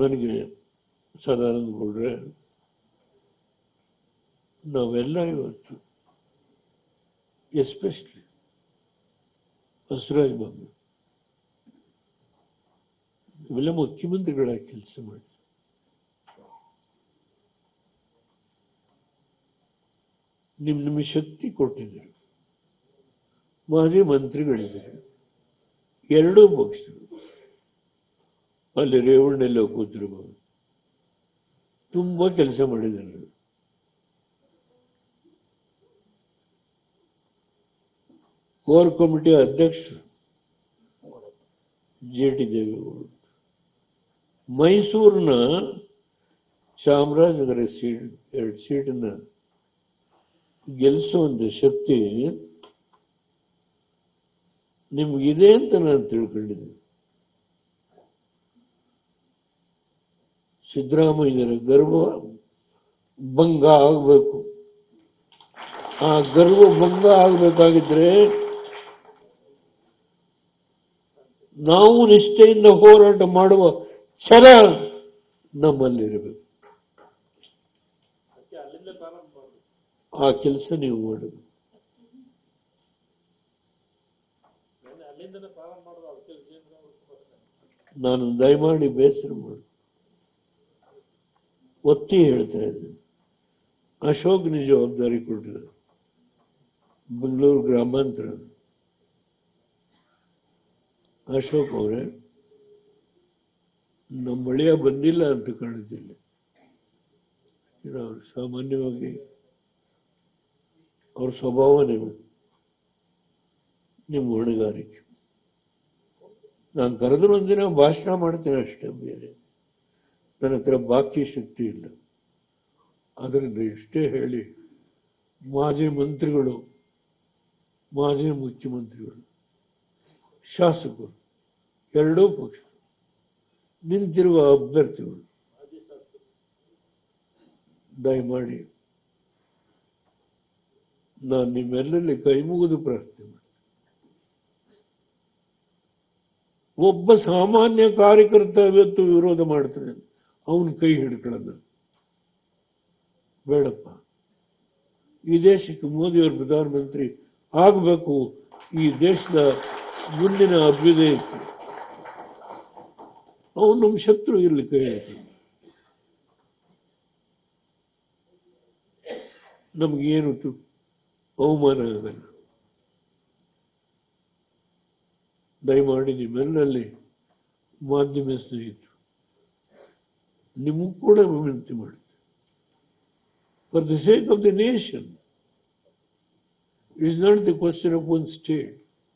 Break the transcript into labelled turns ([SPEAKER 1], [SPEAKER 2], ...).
[SPEAKER 1] ನನಗೆ ಸದಾನಂದ ಗೌಡ್ರೆ, ನಾವೆಲ್ಲ ಇವತ್ತು ಎಸ್ಪೆಷಲಿ ಬಸವರಾಜ ಬಾಬು, ಇವೆಲ್ಲ ಮುಖ್ಯಮಂತ್ರಿಗಳಾಗಿ ಕೆಲಸ ಮಾಡಿ ನಿಮ್ ನಿಮ್ಮ ಶಕ್ತಿ ಕೊಟ್ಟಿದ್ದೀರಿ ಮಾಜಿ ಮಂತ್ರಿಗಳಿದ್ದಾರೆ. ಎರಡೂ ಪಕ್ಷಗಳು ಅಲ್ಲಿ ರೇವಣ್ಣೆಲ್ಲ ಕೂತಿರ್ಬೋದು. ತುಂಬ ಕೆಲಸ ಮಾಡಿದ್ದಾರೆ. ಕೋರ್ ಕಮಿಟಿ ಅಧ್ಯಕ್ಷರು ಜೆ ಟಿ ದೇವೇಗೌಡರು ಮೈಸೂರಿನ ಚಾಮರಾಜನಗರ ಸೀಟ್, ಎರಡು ಸೀಟನ್ನ ಒಂದು ಶಕ್ತಿ ನಿಮ್ಗಿದೆ ಅಂತ ನಾನು ತಿಳ್ಕೊಂಡಿದ್ದೆ ಸಿದ್ದರಾಮಯ್ಯರ ಗರ್ವ ಭಂಗ ಆಗಬೇಕು. ಆ ಗರ್ವ ಭಂಗ ಆಗಬೇಕಾಗಿದ್ರೆ ನಾವು ನಿಷ್ಠೆಯಿಂದ ಹೋರಾಟ ಮಾಡುವ ಛಲ ನಮ್ಮಲ್ಲಿರಬೇಕು. ಆ ಕೆಲಸ ನೀವು ಮಾಡಬೇಕು. ನಾನು ದಯಮಾಡಿ ಬೇಸರ ಮಾಡು. ಒತ್ತಿ ಹೇಳ್ತಾ ಇದ್ದೀನಿ ಅಶೋಕ್ನ ಜವಾಬ್ದಾರಿ ಕೊಟ್ಟಿದ್ರು ಬೆಂಗಳೂರು ಗ್ರಾಮಾಂತರ. ಅಶೋಕ್ ಅವರೇ, ನಮ್ಮ ಬಳಿಯ ಬಂದಿಲ್ಲ ಅಂತ ಕಾಣುತ್ತಿಲ್ಲ ಅವರು ಸಾಮಾನ್ಯವಾಗಿ ಅವ್ರ ಸ್ವಭಾವ ನೀವು, ನಿಮ್ಮ ಹೊಣೆಗಾರಿಕೆ. ನಾನು ಕರೆದ್ರು ಒಂದಿನ ಭಾಷಣ ಮಾಡ್ತೀನಿ ಅಷ್ಟೇ, ಬೇರೆ. ನನ್ನ ಹತ್ರ ಬಾಕಿ ಶಕ್ತಿ ಇಲ್ಲ. ಅದರಿಂದ ಇಷ್ಟೇ ಹೇಳಿ ಮಾಜಿ ಮಂತ್ರಿಗಳು, ಮಾಜಿ ಮುಖ್ಯಮಂತ್ರಿಗಳು, ಶಾಸಕರು, ಎರಡೂ ಪಕ್ಷ ನಿಂತಿರುವ ಅಭ್ಯರ್ಥಿಗಳು, ದಯಮಾಡಿ ನಾನು ನಿಮ್ಮೆಲ್ಲರಲ್ಲಿ ಕೈ ಮುಗಿದು ಪ್ರಾರ್ಥನೆ ಮಾಡಿ ಒಬ್ಬ ಸಾಮಾನ್ಯ ಕಾರ್ಯಕರ್ತ ಇವತ್ತು ವಿರೋಧ ಮಾಡ್ತಾನೆ ಅವನ ಕೈ ಹಿಡ್ಕೊಳ್ಳೋದು. ಬೇಡಪ್ಪ. ಈ ದೇಶಕ್ಕೆ ಮೋದಿಯವರು ಪ್ರಧಾನಮಂತ್ರಿ ಆಗಬೇಕು. ಈ ದೇಶದ ಮುಂದಿನ ಅಭ್ಯುದಯಕ್ಕೆ ಅವನು ನಮ್ಮ ಶತ್ರು ಇರಲಿ ಕೈ ನಮಗೇನು ಅವಮಾನ ಆಗಲ್ಲ. ದಯಮಾಡಿ ನಿಮ್ಮೆಲ್ಲಲ್ಲಿ ಮಾಧ್ಯಮ ಸ್ನೇಹಿತರು ನಿಮಗೂ ಕೂಡ ವಿನಂತಿ ಮಾಡಿ for the sake of the nation is not the question of one state